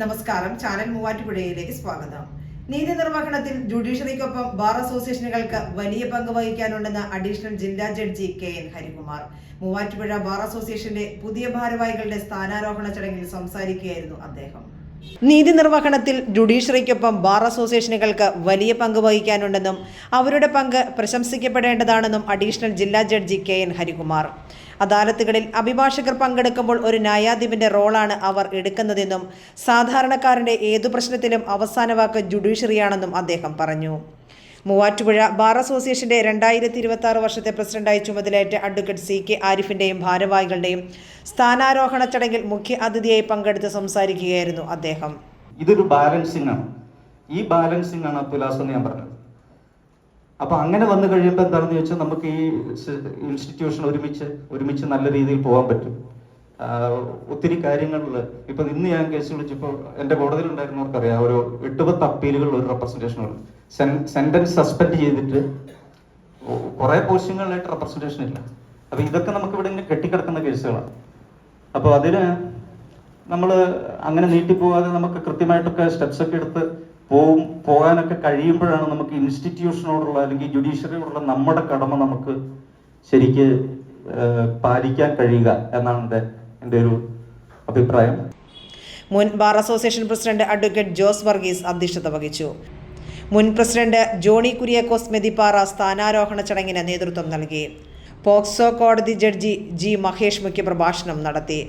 നമസ്കാരം. ചാനൽ മൂവാറ്റുപുഴയിലേക്ക് സ്വാഗതം. നീതി നിർവഹണത്തിൽ ജുഡീഷ്യറിക്കൊപ്പം ബാർ അസോസിയേഷനുകൾക്ക് വലിയ പങ്ക് വഹിക്കാനുണ്ടെന്ന് അഡീഷണൽ ജില്ലാ judge K N Harikumar. Muvattupuzha bar അസോസിയേഷന്റെ പുതിയ ഭാരവാഹികളുടെ സ്ഥാനാരോഹണ ചടങ്ങിൽ സംസാരിക്കുകയായിരുന്നു അദ്ദേഹം. നീതി നിർവഹണത്തിൽ ജുഡീഷ്യറിക്കൊപ്പം ബാർ അസോസിയേഷനുകൾക്ക് വലിയ പങ്ക് വഹിക്കാനുണ്ടെന്നും അവരുടെ പങ്ക് പ്രശംസിക്കപ്പെടേണ്ടതാണെന്നും അഡീഷണൽ ജില്ലാ ജഡ്ജി കെ എൻ ഹരികുമാർ. അദാലത്തുകളിൽ അഭിഭാഷകർ പങ്കെടുക്കുമ്പോൾ ഒരു ന്യായാധിപന്റെ റോളാണ് അവർ എടുക്കുന്നതെന്നും സാധാരണക്കാരന്റെ ഏതു പ്രശ്നത്തിലും അവസാന വാക്ക് ജുഡീഷ്യറിയാണെന്നും അദ്ദേഹം പറഞ്ഞു. മൂവാറ്റുപുഴ ബാർ അസോസിയേഷന്റെ രണ്ടായിരത്തി ഇരുപത്തി ആറ് വർഷത്തെ പ്രസിഡന്റായി ചുമതലയേറ്റ അഡ്വക്കേറ്റ് സി കെ ആരിഫിന്റെയും ഭാരവാഹികളുടെയും സ്ഥാനാരോഹണ ചടങ്ങിൽ മുഖ്യ അതിഥിയായി പങ്കെടുത്ത് സംസാരിക്കുകയായിരുന്നു അദ്ദേഹം. ഇതൊരു ബാലൻസിംഗ് ആണ്. ഈ ബാലൻസിംഗ് ആണ് തുലാസ് എന്ന് ഞാൻ പറഞ്ഞത്. അപ്പൊ അങ്ങനെ വന്നു കഴിയുമ്പോൾ എന്താണെന്ന് ചോദിച്ചാൽ നമുക്ക് ഈ ഇൻസ്റ്റിറ്റ്യൂഷൻ ഒരുമിച്ച് ഒരുമിച്ച് നല്ല രീതിയിൽ പോകാൻ പറ്റും. ഒത്തിരി കാര്യങ്ങളിൽ ഇപ്പൊ ഇന്ന് ഞാൻ കേസ് വിളിച്ചപ്പോൾ എന്റെ കോടതിയിൽ ഉണ്ടായിരുന്നവർക്കറിയാം ഒരു എട്ടുപത്ത് അപ്പീലുകളിൽ ഒരു റെപ്രസെന്റേഷൻ സെന്റൻസ് സസ്പെൻഡ് ചെയ്തിട്ട് കുറെ പോസ്റ്റിങ്ങുകളായിട്ട് റെപ്രസെന്റേഷൻ ഇല്ല. അപ്പൊ ഇതൊക്കെ നമുക്ക് ഇവിടെ ഇങ്ങനെ കെട്ടിക്കിടക്കുന്ന കേസുകളാണ്. അപ്പോൾ അതിന് നമ്മൾ അങ്ങനെ നീട്ടിപ്പോകാതെ നമുക്ക് കൃത്യമായിട്ടൊക്കെ സ്റ്റെപ്സ് ഒക്കെ എടുത്ത് പോവും പോകാനൊക്കെ കഴിയുമ്പോഴാണ് നമുക്ക് ഇൻസ്റ്റിറ്റ്യൂഷനോടുള്ള അല്ലെങ്കിൽ ജുഡീഷ്യറിയോടുള്ള നമ്മുടെ കടമ നമുക്ക് ശരിക്ക് പാലിക്കാൻ കഴിയുക എന്നാണ് എന്റെ എന്റെ ഒരു അഭിപ്രായം. മുൻ bar association president advocate Jose Varghese അധ്യക്ഷത വഹിച്ചു. മുൻ പ്രസിഡന്റ് ജോണി കുര്യാക്കോസ് മെതിപ്പാറ സ്ഥാനാരോഹണ ചടങ്ങിന് നേതൃത്വം നൽകി. പോക്സോ കോടതി ജഡ്ജി ജി മഹേഷ് മുഖ്യപ്രഭാഷണം നടത്തി.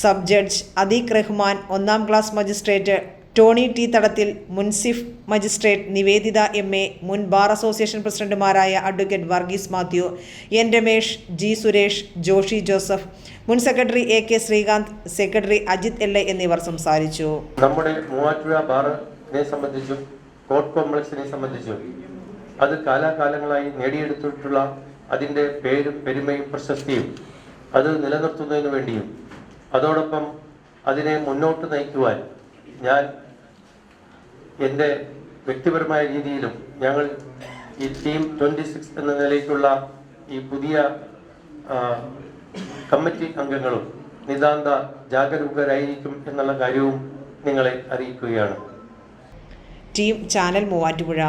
സബ് ജഡ്ജ് അദീഖ് റഹ്മാൻ ഒന്നാം class magistrate Tony T Thadathil munsiff magistrate Niveditha M A മുൻ ബാർ അസോസിയേഷൻ പ്രസിഡന്റുമാരായ advocate Varghese Mathew N Ramesh G Suresh Joshy Joseph മുൻ secretary A K Sreekanth secretary Ajith L എന്നിവർ സംസാരിച്ചു. നമ്മുടെ Muvattupuzha court കോംപ്ലക്സിനെ സംബന്ധിച്ചും അത് കാലാകാലങ്ങളായി നേടിയെടുത്തിട്ടുള്ള അതിന്റെ പേരും പെരുമയും പ്രശസ്തിയും അത് നിലനിർത്തുന്നതിന് വേണ്ടിയും അതോടൊപ്പം അതിനെ മുന്നോട്ട് നയിക്കുവാൻ ഞാൻ എന്റെ വ്യക്തിപരമായ രീതിയിലും ഞങ്ങൾ ഈ ടീം ട്വന്റി സിക്സ് എന്ന നിലയ്ക്കുള്ള ഈ പുതിയ കമ്മിറ്റി അംഗങ്ങളും നിതാന്ത ജാഗരൂകരായിരിക്കും എന്നുള്ള കാര്യവും നിങ്ങളെ അറിയിക്കുകയാണ്. Team channel Muvattupuzha.